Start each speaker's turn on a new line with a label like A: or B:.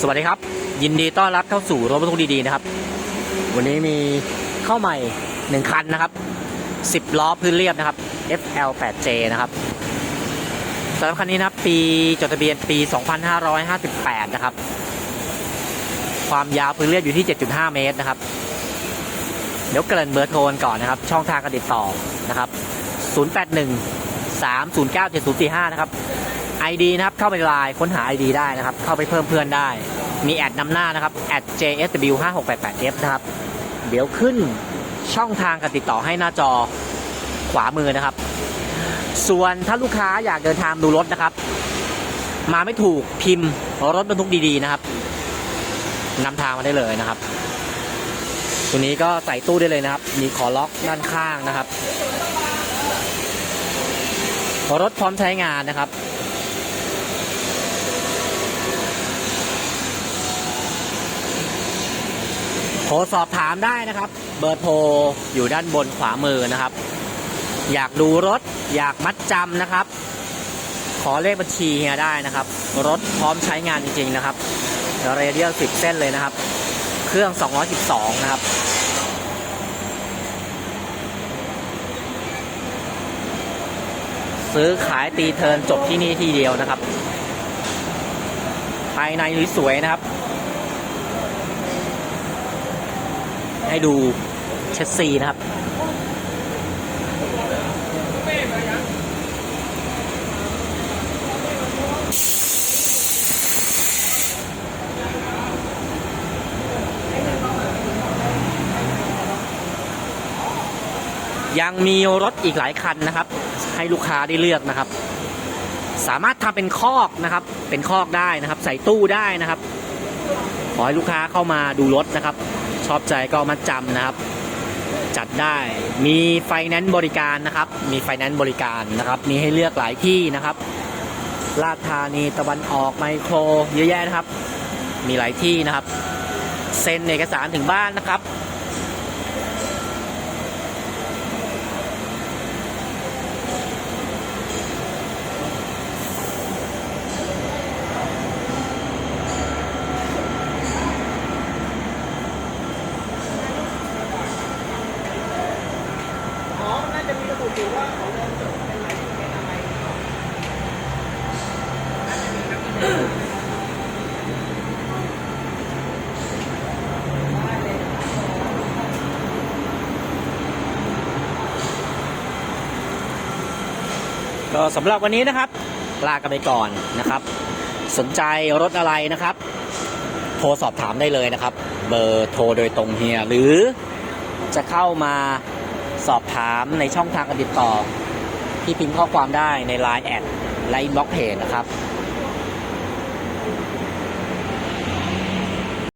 A: สวัสดีครับ ยินดีต้อนรับเข้าสู่รถบรรทุกดีๆนะครับ วันนี้มีเข้าใหม่หนึ่งคันนะครับ10ล้อพื้นเรียบนะครับ FL 8J นะครับสำหรับคันนี้นะครับ ปีจดทะเบียนปี 2558 นะครับ ความยาวพื้นเรียบอยู่ที่ 7.5 เมตรนะครับ เดี๋ยวเกริ่นเบอร์โทรกันก่อนนะครับ ช่องทางการติดต่อนะครับ 081 309 7045 นะครับ ID นะครับ เข้าไปไลน์ค้นหา ID ได้นะครับ เข้าไปเพิ่มเพื่อนได้ มีแอดนำหน้านะครับ @jsw5688f นะครับ เดี๋ยวขึ้นช่องทางการติดต่อให้หน้าจอขวามือนะครับ ส่วนถ้าลูกค้าอยากเดินทางดูรถนะครับ มาไม่ถูกพิมพ์รถบรรทุกดีๆนะครับนำทางมาได้เลยนะครับ ตัวนี้ก็ใส่ตู้ได้เลยนะครับ มีขอล็อกด้านข้างนะครับ รถพร้อมใช้งานนะครับ โทรสอบถามได้นะครับ เบอร์โทรอยู่ด้านบนขวามือนะครับ อยากดูรถอยากมัดจำนะครับ ขอเลขบัญชีเฮียได้นะครับ รถพร้อมใช้งานจริง ๆ นะครับเรเดียล10 เส้นเลยนะครับ เครื่อง 212 นะครับซื้อขายตีเทินจบที่นี่ที่เดียวนะครับ ภายในสวยๆนะครับ ให้ดูเชสซีนะครับ ยังมีรถอีกหลายคันนะครับ ให้ลูกค้าได้เลือกนะครับ สามารถทำเป็นคอกนะครับ เป็นคอกได้นะครับ ใส่ตู้ได้นะครับ ขอให้ลูกค้าเข้ามาดูรถนะครับ ชอบใจก็มาจำนะครับ จัดได้มีไฟแนนซ์บริการนะครับ มีไฟแนนซ์บริการนะครับ มีให้เลือกหลายที่นะครับลาดธานีตะวันออกไมโครเยอะแยะนะครับ มีหลายที่นะครับ เซ็นเอกสารถึงบ้านนะครับ ก็สำหรับวันนี้นะครับ ลากันไปก่อนนะครับ สนใจรถอะไรนะครับ โทรสอบถามได้เลยนะครับ เบอร์โทรโดยตรงเฮีย หรือจะเข้ามา สอบถามในช่องทางการติดต่อ ที่พิมพ์ข้อความได้ใน Line แอดไลน์บล็อกเพจนะครับ